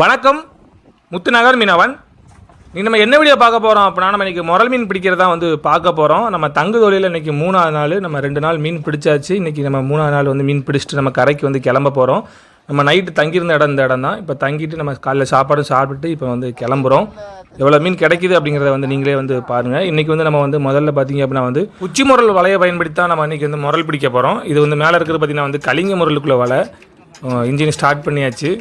வணக்கம். முத்துநகர் மீனவன். நீ நம்ம என்ன வீடியோ பார்க்க போகிறோம் அப்படின்னா நம்ம இன்றைக்கி முரல் மீன் பிடிக்கிறதா வந்து பார்க்க போகிறோம் நம்ம தங்கு தொழிலில் இன்றைக்கி மூணாவது நாள் நம்ம ரெண்டு நாள் மீன் பிடிச்சாச்சு. இன்றைக்கி நம்ம மூணாவது நாள் வந்து மீன் பிடிச்சிட்டு நம்ம கரைக்கு வந்து கிளம்ப போகிறோம் நம்ம நைட்டு தங்கியிருந்த இடம் இந்த இடம் தான். இப்போ தங்கிட்டு நம்ம காலைல சாப்பாடும் சாப்பிட்டு இப்போ வந்து கிளம்புறோம். எவ்வளோ மீன் கிடைக்குது அப்படிங்கிறத வந்து நீங்களே வந்து பாருங்கள் இன்றைக்கி வந்து நம்ம வந்து முதல்ல பார்த்தீங்க அப்படின்னா வந்து உச்சி முரல் வலையை பயன்படுத்தி தான் நம்ம இன்றைக்கி வந்து முரல் பிடிக்க போகிறோம் இது வந்து மேலே இருக்கிறது பார்த்தீங்கன்னா வந்து கலிங்க முரலுக்குள்ள வலை. இன்ஜின் ஸ்டார்ட் பண்ணியாச்சு.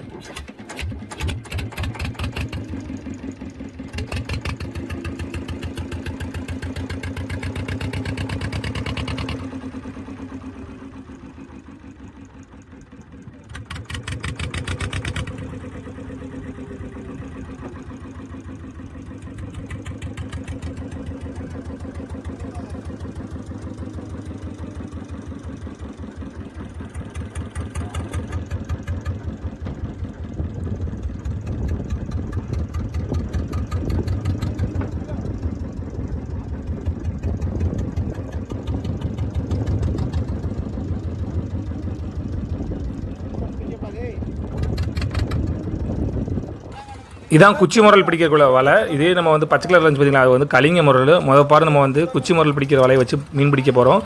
இதான் குச்சி முரல் பிடிக்கக்குள்ள வலை. இதே நம்ம வந்து பச்சை கலர் இருந்துச்சு பார்த்தீங்கன்னா அது வந்து கலிங்க முரல். முதல் பாரு நம்ம வந்து குச்சி முரல் பிடிக்கிற வலையை வச்சு மீன் பிடிக்க போகிறோம்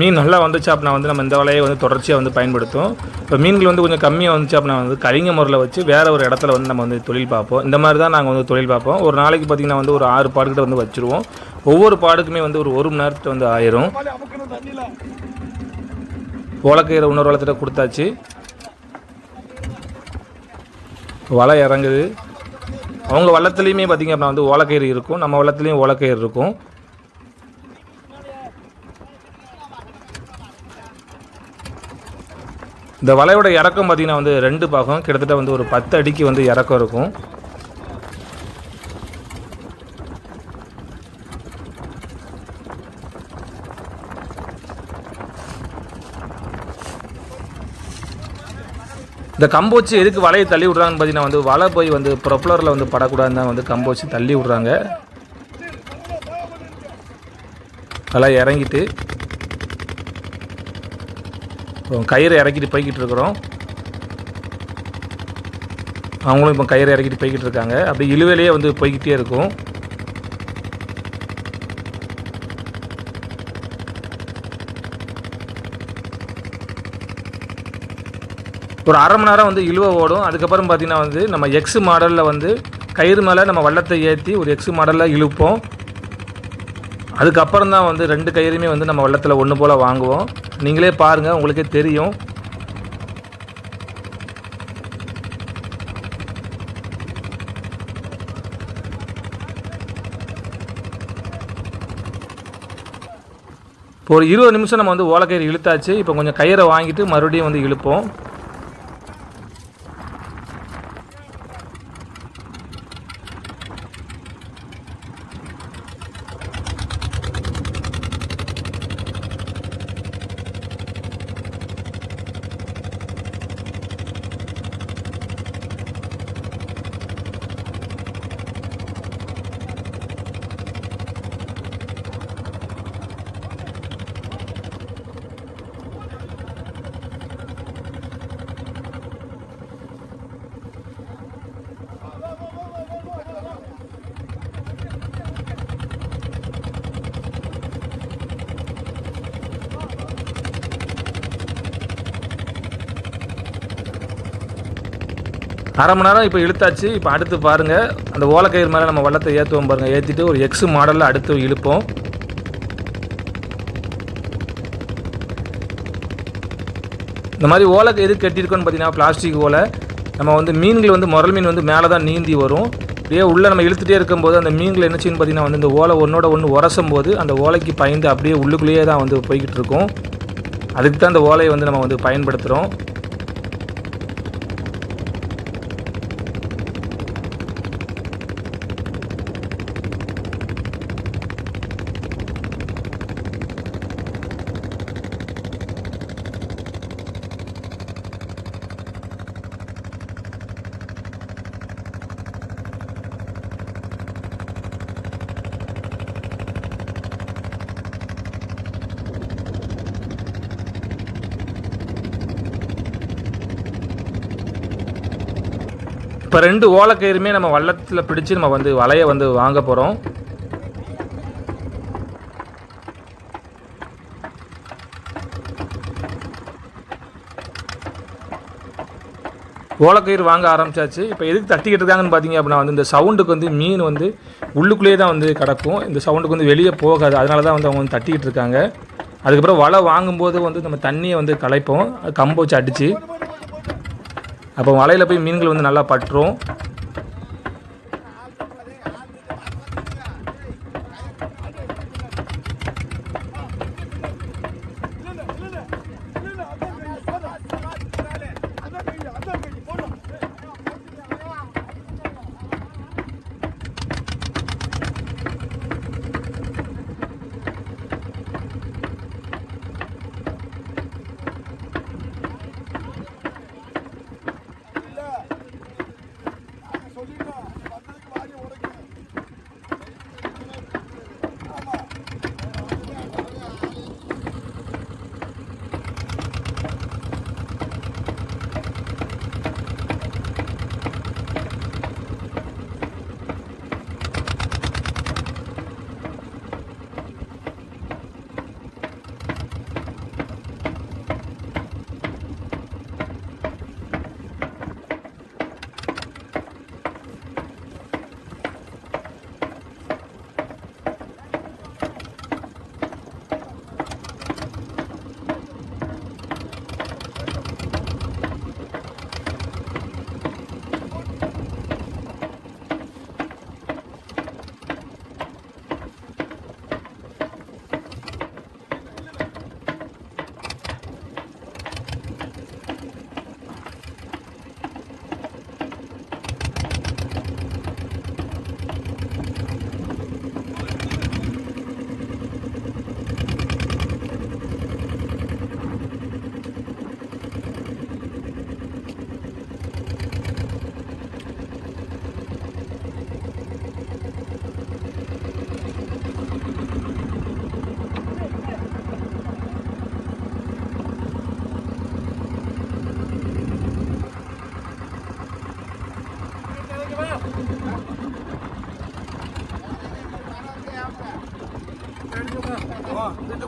மீன் நல்லா வந்துச்சு அப்படின்னா வந்து நம்ம இந்த வலையை வந்து தொடர்ச்சியாக வந்து பயன்படுத்தும் இப்போ மீன்கள் வந்து கொஞ்சம் கம்மியாக வந்துச்சு அப்படின்னா வந்து கலிங்க முறையில் வச்சு வேறு ஒரு இடத்துல வந்து நம்ம வந்து தொழில் பார்ப்போம். இந்த மாதிரி தான் நாங்கள் வந்து தொழில் பார்ப்போம். ஒரு நாளைக்கு பார்த்திங்கன்னா வந்து ஒரு ஆறு பாடுகிட்ட வந்து வச்சுருவோம். ஒவ்வொரு பாடுக்குமே வந்து ஒரு ஒரு மணி நேரத்துக்கு வந்து ஆயிரும். ஓலக்கயிறு இன்னொரு வளர்த்துட்டு கொடுத்தாச்சு. வலை இறங்குது. அவங்க வள்ளத்துலேயுமே பார்த்திங்க அப்படின்னா வந்து ஓலக்கயிறு இருக்கும். நம்ம வள்ளத்துலேயும் ஓலக்கயிறு இருக்கும். இந்த வலையோட இறக்கம் பார்த்திங்கன்னா வந்து ரெண்டு பாகம். கிட்டத்தட்ட வந்து ஒரு பத்து அடிக்கு வந்து இறக்கம் இருக்கும். இந்த கம்போச்சு எதுக்கு வலையை தள்ளி விட்றாங்கன்னு பார்த்தீங்கன்னா வந்து வலை போய் வந்து ப்ரொப்பலரில் வந்து படக்கூடாதுன்னு தான் வந்து கம்போச்சு தள்ளி விட்றாங்க. வலை இறங்கிட்டு. இப்போ கயிறை இறக்கிட்டு போய்கிட்டு இருக்கிறோம். அவங்களும் இப்போ கயிறை இறக்கிட்டு போய்கிட்டு இருக்காங்க. அப்படி இழுவிலேயே வந்து போய்கிட்டே இருக்கும். ஒரு அரை மணி நேரம் வந்து இழுவை ஓடும். அதுக்கப்புறம் பார்த்தீங்கன்னா வந்து நம்ம எக்ஸ் மாடலில் வந்து கயிறு மேலே நம்ம வள்ளத்தை ஏற்றி ஒரு எக்ஸ் மாடலில் இழுப்போம். அதுக்கப்புறம் தான் வந்து ரெண்டு கயிறுமே வந்து நம்ம வள்ளத்தில் ஒன்று போல் வாங்குவோம். நீங்களே பாருங்கள் உங்களுக்கே தெரியும். இப்போ ஒரு இருபது நிமிஷம் நம்ம வந்து ஓலக்கயிறு இழுத்தாச்சு. இப்போ கொஞ்சம் கயிறை வாங்கிட்டு மறுபடியும் வந்து இழுப்போம். அரை மணி நேரம் இப்போ இழுத்தாச்சு. இப்போ அடுத்து பாருங்கள் அந்த ஓலக்கயிறு மேலே நம்ம வள்ளத்தை ஏற்றுவோம் பாருங்கள் ஏற்றிட்டு ஒரு எக்ஸ் மாடலில் அடுத்து இழுப்போம். இந்த மாதிரி ஓலை எது கட்டியிருக்கோன்னு பார்த்தீங்கன்னா பிளாஸ்டிக் ஓலை. நம்ம வந்து மீன்கள் வந்து முரல் மீன் வந்து மேலே தான் நீந்தி வரும். அப்படியே உள்ளே நம்ம இழுத்துட்டே இருக்கும்போது அந்த மீன்கள் என்ன செய்யணும் பார்த்தீங்கன்னா வந்து இந்த ஓலை ஒன்றோட ஒன்று உரசும் போது அந்த ஓலைக்கு பயந்து அப்படியே உள்ளுக்குள்ளேயே தான் வந்து போய்கிட்டு இருக்கும். அதுக்கு தான் அந்த ஓலையை வந்து நம்ம வந்து பயன்படுத்துகிறோம் இப்போ ரெண்டு ஓலக்கயிறுமே நம்ம வள்ளத்தில் பிடிச்சு நம்ம வந்து வலையை வந்து வாங்க போகிறோம் ஓலக்கயிறு வாங்க ஆரம்பிச்சாச்சு. இப்போ எதுக்கு தட்டிக்கிட்டு இருக்காங்கன்னு பார்த்தீங்க அப்படின்னா வந்து இந்த சவுண்டுக்கு வந்து மீன் வந்து உள்ளுக்குள்ளேயே தான் வந்து கிடக்கும். இந்த சவுண்டுக்கு வந்து வெளியே போகாது. அதனால தான் வந்து அவங்க வந்து தட்டிக்கிட்டு இருக்காங்க. அதுக்கப்புறம் வலை வாங்கும்போது வந்து நம்ம தண்ணியை வந்து கலைப்போம். கம்பு வச்சு அடித்து அப்போ வலையில் போய் மீன்கள் வந்து நல்லா பட்டுரும்.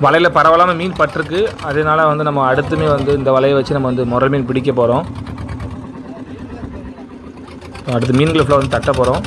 வலையில் பரவலாமல் மீன் பட்டிருக்கு. அதனால வந்து நம்ம அடுத்துமே வந்து இந்த வலையை வச்சு நம்ம வந்து முரல் மீன் பிடிக்க போகிறோம் அடுத்து மீன்களை ஃபுல்லாக வந்து தட்ட போகிறோம்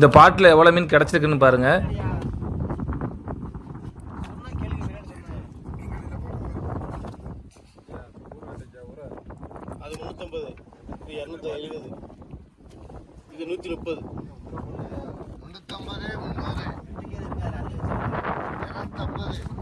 இந்த பாட்டில் எவ்வளோ மீன் கிடச்சிருக்குன்னு பாருங்கள் அது முந்நூற்றம்பது இது இரநூத்தி எழுபது. இது நூற்றி முப்பது. முந்நூற்றம்பது முந்நூறு இரநூத்தம்பது.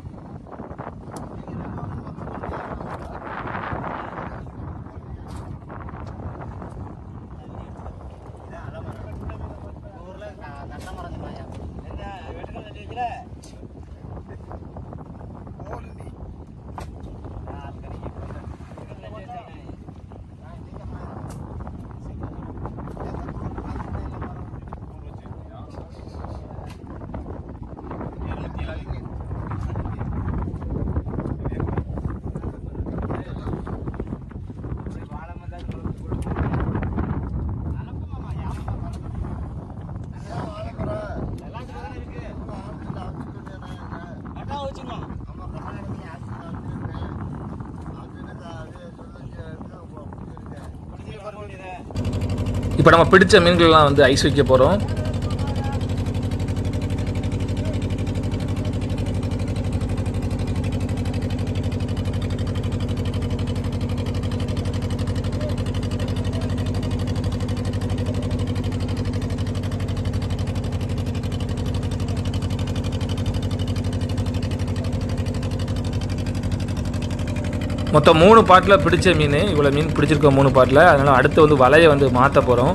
இப்போ நம்ம பிடிச்ச மீன்கள்லாம் வந்து ஐஸ் வைக்க போகிறோம் மொத்தம் மூணு பாட்டில் பிடிச்ச மீன் இவ்வளோ மீன் பிடிச்சிருக்கோம் மூணு பாட்டில். அதனால் அடுத்து வந்து வலையை வந்து மாற்ற போகிறோம்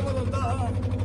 Aman Allah'ım.